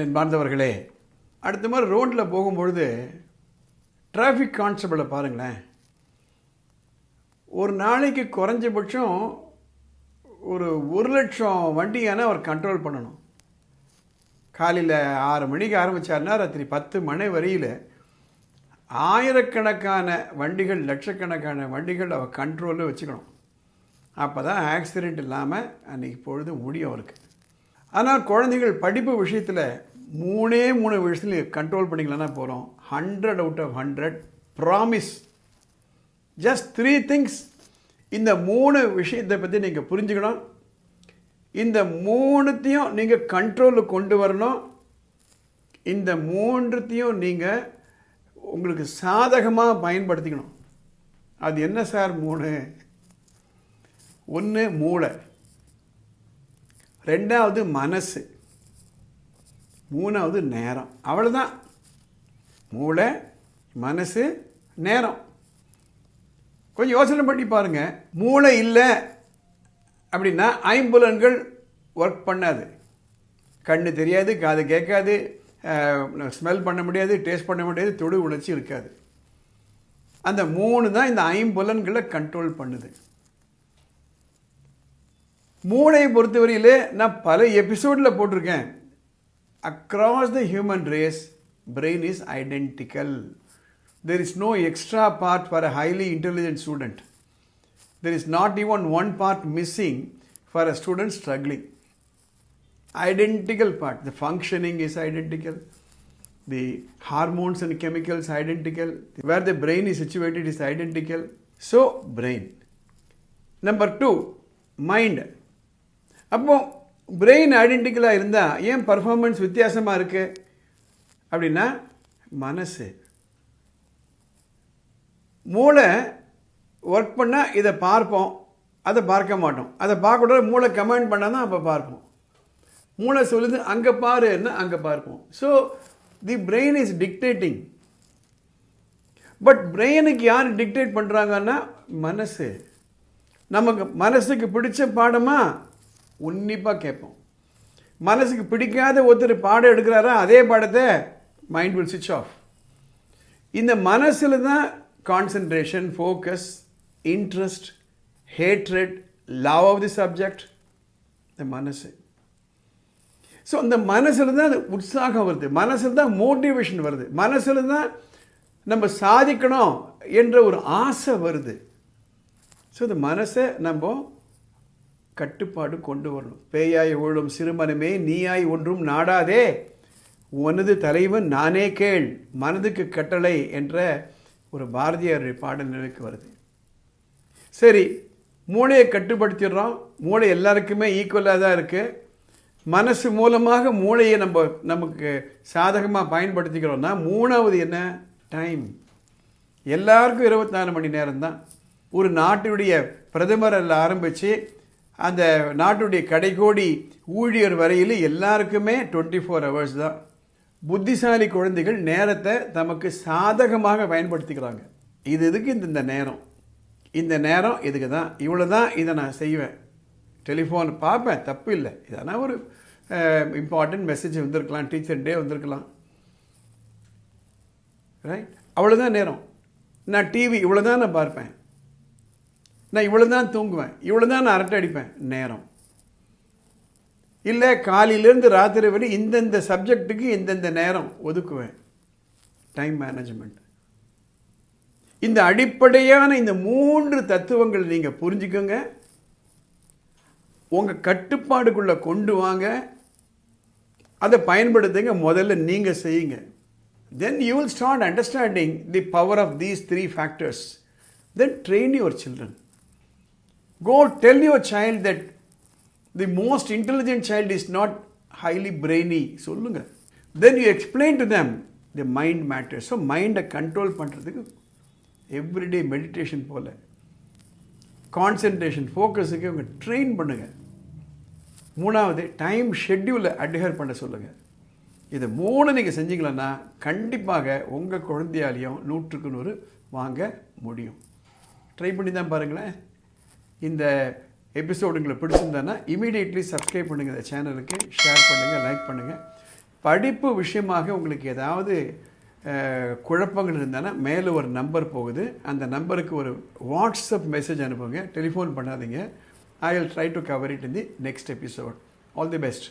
என் பார்ந்தவர்களே அடுத்த மாதிரி ரோட்டில் போகும்பொழுது டிராஃபிக் கான்ஸ்டபிளை பாருங்களேன். ஒரு நாளைக்கு குறைஞ்சபட்சம் ஒரு ஒரு லட்சம் வண்டியான அவர் கண்ட்ரோல் பண்ணணும். காலையில் ஆறு மணிக்கு ஆரம்பித்தாருன்னா ராத்திரி பத்து மணி வரையில் ஆயிரக்கணக்கான வண்டிகள் லட்சக்கணக்கான வண்டிகள் அவர் கண்ட்ரோலில் வச்சுக்கணும். அப்போ தான் ஆக்சிடெண்ட் இல்லாமல் அன்றைக்கி பொழுது முடியும் அவருக்கு. ஆனால் குழந்தைகள் படிப்பு விஷயத்தில் மூணே மூணு விஷயத்தில் கண்ட்ரோல் பண்ணிக்கலன்னா போகிறோம் hundred out of hundred promise just three things இந்த மூணு விஷயத்தை பற்றி நீங்கள் புரிஞ்சுக்கணும். இந்த மூணுத்தையும் நீங்கள் கண்ட்ரோலில் கொண்டு வரணும். இந்த மூன்றுத்தையும் நீங்கள் உங்களுக்கு சாதகமாக பயன்படுத்திக்கணும். அது என்ன சார் மூணு? ஒன்று மூளை. ரெண்டாவது மனசு. மூணாவது நேரம். அவ்வளோதான் மூளை மனசு நேரம். கொஞ்சம் யோசனை பண்ணி பாருங்கள் மூளை இல்லை அப்படின்னா ஐம்புலன்கள் ஒர்க் பண்ணாது. கண்ணு தெரியாது காது கேட்காது ஸ்மெல் பண்ண முடியாது டேஸ்ட் பண்ண முடியாது தொடு உணர்ச்சி இருக்காது. அந்த மூணு தான் இந்த ஐம்புலன்களை கண்ட்ரோல் பண்ணுது. மூளையை பொறுத்தவரையிலே நான் பல எபிசோடில் போட்டிருக்கேன். across the human race brain is identical there is no extra part for a highly intelligent student there is not even one part missing for a student struggling identical part the functioning is identical the hormones and chemicals identical where the brain is situated is identical so brain number 2 mind அப்போ brain ஐடென்டிக்கலாக இருந்தால் ஏன் performance வித்தியாசமாக இருக்குது அப்படின்னா மனசு. மூளை work பண்ணால் இதை பார்ப்போம். அதை பார்க்க மாட்டோம். அதை பார்க்கக்கூடாது மூளை கமெண்ட் பண்ணால் தான் அப்போ பார்ப்போம். மூளை சொல்லுது அங்கே பாருன்னா அங்கே பார்ப்போம். So the brain is dictating but பிரெயினுக்கு யார் டிக்டேட் பண்ணுறாங்கன்னா மனசு. நமக்கு மனசுக்கு பிடிச்ச பாடமாக உன்னிப்பாக கேட்போம். மனசுக்கு பிடிக்காத ஒருத்தர் பாடம் எடுக்கிறாரா அதே பாடத்தை மைண்ட் வில் சுவிச் ஆஃப் இந்த மனசில் தான் concentration focus interest hatred love of the subject இந்த மனசு. ஸோ அந்த மனசில் தான் அது உற்சாகம் வருது. மனசில் தான் மோட்டிவேஷன் வருது. மனசில் தான் நம்ம சாதிக்கணும் என்ற ஒரு ஆசை வருது. ஸோ இந்த மனசை நம்ம கட்டுப்பாடு கொண்டு வரணும். பேயாய் ஓடும் சிறுமனமே நீயாய் ஒன்றும் நாடாதே. உனது தலைவன் நானே கேள் மனதுக்கு கட்டளை என்ற ஒரு பாரதியார் பாடல் நிலைக்கு வருது. சரி மூளையை கட்டுப்படுத்திடுறோம். மூளை எல்லாருக்குமே ஈக்குவலாக தான் இருக்குது மனசு மூலமாக மூளையை நம்ம நமக்கு சாதகமாக பயன்படுத்திக்கிறோம்னா மூணாவது என்ன? டைம் எல்லாருக்கும் இருபத்தி நாலு மணி நேரம் தான் ஒரு நாட்டினுடைய பிரதமரில் ஆரம்பித்து அந்த நாட்டுடைய கடைகோடி ஊழியர் வரையில் எல்லாருக்குமே டுவெண்ட்டி ஃபோர் ஹவர்ஸ் தான். புத்திசாலி குழந்தைகள் நேரத்தை தமக்கு சாதகமாக பயன்படுத்திக்கிறாங்க. இது இதுக்கு இந்த இந்த நேரம்? இந்த நேரம் இதுக்கு தான். இவ்வளோ தான் இதை நான் செய்வேன். டெலிஃபோன் பார்ப்பேன் தப்பு இல்லை. இதனால் ஒரு இம்பார்ட்டன்ட் மெசேஜ் வந்திருக்கலாம் டீச்சர் டே வந்திருக்கலாம். ரைட் அவ்வளோதான் நேரம். நான் டிவி இவ்வளோ தான் நான் பார்ப்பேன். நான் இவ்வளோ தான் தூங்குவேன். இவ்வளோ தான் நான் அரட்டை அடிப்பேன். நேரம். இல்லை காலையிலேருந்து ராத்திரி வரை இந்தந்த சப்ஜெக்ட்டுக்கு இந்தந்த நேரம் ஒதுக்குவேன். டைம் மேனேஜ்மெண்ட் இந்த அடிப்படையான இந்த மூன்று தத்துவங்கள் நீங்கள் புரிஞ்சுக்கோங்க. உங்கள் கட்டுப்பாடுக்குள்ளே கொண்டு வாங்க. அதை பயன்படுத்துங்க. முதல்ல நீங்கள் செய்யுங்க. Then you will start understanding the power of these three factors then train your children go tell your child that the most intelligent child is not highly brainy சொல்லுங்கள் then you explain to them the mind matter so மைண்டை control பண்ணுறதுக்கு everyday meditation போல் concentration ஃபோக்கஸுக்கு உங்கள் train பண்ணுங்கள் மூணாவது time ஷெட்யூலை அட்ஹர் பண்ண சொல்லுங்கள் இதை மூணு நீங்கள் செஞ்சீங்களன்னா கண்டிப்பாக உங்கள் குழந்தையாலையும் நூற்றுக்கு நூறு வாங்க முடியும். ட்ரை பண்ணி தான் பாருங்களேன். இந்த எபிசோடு உங்களுக்கு பிடிச்சிருந்தேன்னா இமீடியட்லி சப்ஸ்கிரைப் பண்ணுங்கள் இந்த சேனலுக்கு ஷேர் பண்ணுங்கள் லைக் பண்ணுங்கள் படிப்பு விஷயமாக உங்களுக்கு ஏதாவது குழப்பங்கள் இருந்தானா மேலே ஒரு நம்பர் போகுது. அந்த நம்பருக்கு ஒரு வாட்ஸ்அப் மெசேஜ் அனுப்புங்க. டெலிஃபோன் பண்ணாதீங்க. I will try to cover it in the next episode all the best